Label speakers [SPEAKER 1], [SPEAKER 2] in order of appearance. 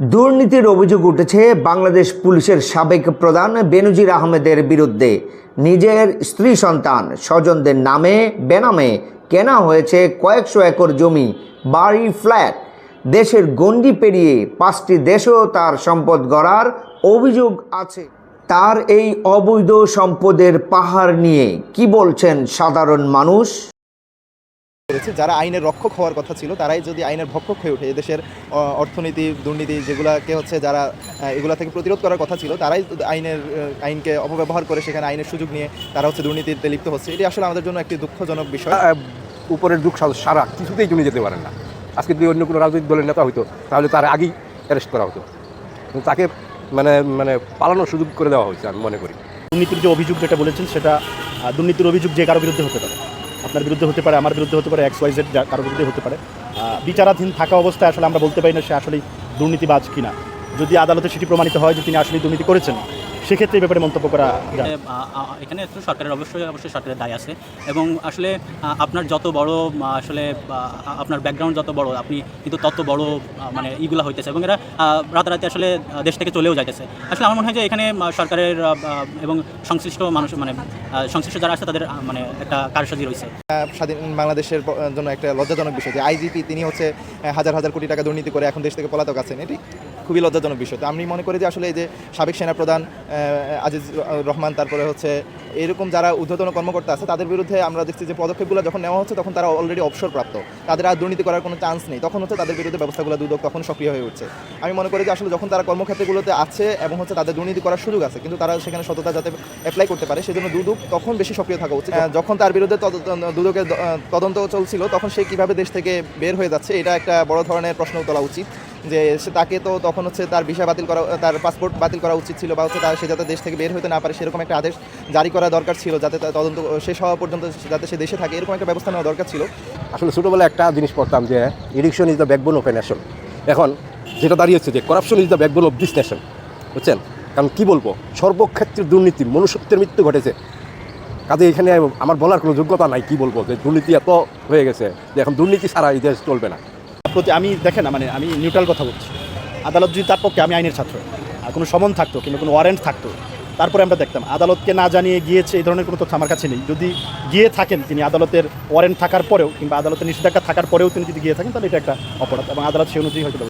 [SPEAKER 1] দুর্নীতির অভিযোগ উঠেছে বাংলাদেশ পুলিশের সাবেক প্রধান বেনজির আহমেদের বিরুদ্ধে। নিজের স্ত্রী সন্তান, স্বজনদের নামে, বেনামে কেনা হয়েছে কয়েকশো একর জমি, বাড়ি, ফ্ল্যাট। দেশের গণ্ডি পেরিয়ে পাঁচটি দেশেও তার সম্পদ গড়ার অভিযোগ আছে। তার এই অবৈধ সম্পদের পাহাড় নিয়ে কি বলছেন সাধারণ মানুষ?
[SPEAKER 2] করেছে যারা আইনের রক্ষক হওয়ার কথা ছিল তারাই যদি আইনের ভক্ষক হয়ে ওঠে এদেশের অর্থনীতি দুর্নীতি যেগুলোকে হচ্ছে যারা এগুলা থেকে প্রতিরোধ করার কথা ছিল তারাই আইনের আইনকে অপব্যবহার করে সেখানে আইনের সুযোগ নিয়ে তারা হচ্ছে দুর্নীতিতে লিপ্ত হচ্ছে। এটি আসলে আমাদের জন্য একটি দুঃখজনক বিষয়।
[SPEAKER 3] উপরের দুঃখ সারা কিছুতেই চলে যেতে পারেন না। আজকে যদি অন্য কোনো রাজনৈতিক দলের নেতা হইতো তাহলে তার আগেই অ্যারেস্ট করা হতো। তাকে মানে মানে পালানোর সুযোগ করে দেওয়া হয়েছে আমি মনে করি।
[SPEAKER 4] দুর্নীতির যে অভিযোগ যেটা বলেছেন সেটা দুর্নীতির অভিযোগ যে কারও বিরুদ্ধে হতে পারে। আপনার বিরুদ্ধে হতে পারে, আমার বিরুদ্ধে হতে পারে এক্স ওয়াই জেড কারোর বিরুদ্ধে হতে পারে। বিচারাধীন থাকা অবস্থায় আসলে আমরা বলতে পারি না সে আসলে দুর্নীতিবাজ কিনা। যদি আদালতে সেটি প্রমাণিত হয় যে তিনি আসলে দুর্নীতি করেছেন সেক্ষেত্রে এই ব্যাপারে মন্তব্য করা যায়
[SPEAKER 5] এখানে একটু সরকারের অবশ্যই অবশ্যই সরকারের দায় আছে এবং আসলে আপনার যত বড় আসলে আপনার ব্যাকগ্রাউন্ড যত বড় আপনি কিন্তু তত বড় মানে ইগুলা হইতেছে এবং এরা রাতারাতি আসলে দেশ থেকে চলেও যাইতেছে। আসলে আমার মনে হয় যে এখানে সরকারের এবং সংশ্লিষ্ট মানুষ মানে সংশ্লিষ্ট যারা আছে তাদের মানে একটা কারসাজি রয়েছে
[SPEAKER 2] স্বাধীন বাংলাদেশের জন্য একটা লজ্জাজনক বিষয় যে আইজিপি তিনি হচ্ছে হাজার হাজার কোটি টাকা দুর্নীতি করে এখন দেশ থেকে পলাতক আছেন। এটি খুবই লজ্জাজনক বিষয়। তো আমি মনে করি যে আসলে এই যে সাবেক সেনাপ্রধান আজিজ রহমান, তারপরে হচ্ছে এরকম যারা ঊর্ধ্বতন কর্মকর্তা আছে, তাদের বিরুদ্ধে আমরা দেখছি যে পদক্ষেপগুলো যখন নেওয়া হচ্ছে, তখন তারা অলরেডি অবসরপ্রাপ্ত। তাদের আর দুর্নীতি করার কোনো চান্স নেই। তখন হচ্ছে তাদের বিরুদ্ধে ব্যবস্থাগুলো দুদক তখন সক্রিয় হয়ে উঠছে। আমি মনে করি যে আসলে যখন তারা কর্মক্ষেত্রগুলোতে আছে এবং হচ্ছে তাদের দুর্নীতি করার সুযোগ আছে, কিন্তু তারা সেখানে সততা যাতে অ্যাপ্লাই করতে পারে, সেজন্য দুদক তখন বেশি সক্রিয় থাকা উচিত। যখন তার বিরুদ্ধে দুদকের তদন্ত চলছিল, তখন সে কীভাবে দেশ থেকে বের হয়ে যাচ্ছে, এটা একটা বড় ধরনের প্রশ্ন তোলা উচিত। যে সে তাকে তো তখন হচ্ছে তার ভিসা বাতিল করা, তার পাসপোর্ট বাতিল করা উচিত ছিল বা হচ্ছে তার, সে যাতে দেশ থেকে বের হতে না পারে সেরকম একটা আদেশ জারি করা দরকার ছিল যাতে তার তদন্ত শেষ হওয়া পর্যন্ত যাতে সে দেশে থাকে, এরকম একটা ব্যবস্থা নেওয়া দরকার ছিল।
[SPEAKER 3] আসলে ছোটোবেলায় একটা জিনিস পড়তাম যে election is the backbone of a nation এখন যেটা দাঁড়িয়েছে যে corruption is the backbone of this nation বুঝছেন? কারণ কি বলব? সর্বক্ষেত্রে দুর্নীতি, মনুষ্যত্বের মৃত্যু ঘটেছে। কাজে এখানে আমার বলার কোনো যোগ্যতা নাই, কি বলব? যে দুর্নীতি এত হয়ে গেছে যে এখন দুর্নীতি ছাড়া এই দেশ চলবে না।
[SPEAKER 4] প্রতি আমি দেখেন মানে আমি নিউট্রাল কথা বলছি। আদালত যদি তার পক্ষে আমি আইনের ছাত্র, আর কোনো সমন থাকতো কিংবা কোনো ওয়ারেন্ট থাকতো, তারপরে আমরা দেখতাম, আদালতকে না জানিয়ে গিয়েছে এই ধরনের কোনো তথ্য আমার কাছে নেই। যদি গিয়ে থাকেন তিনি আদালতের ওয়ারেন্ট থাকার পরেও কিংবা আদালতের নিষেধাজ্ঞা থাকার পরেও তিনি যদি গিয়ে থাকেন, তাহলে এটা একটা অপরাধ এবং আদালত সে অনুযায়ী হয়তো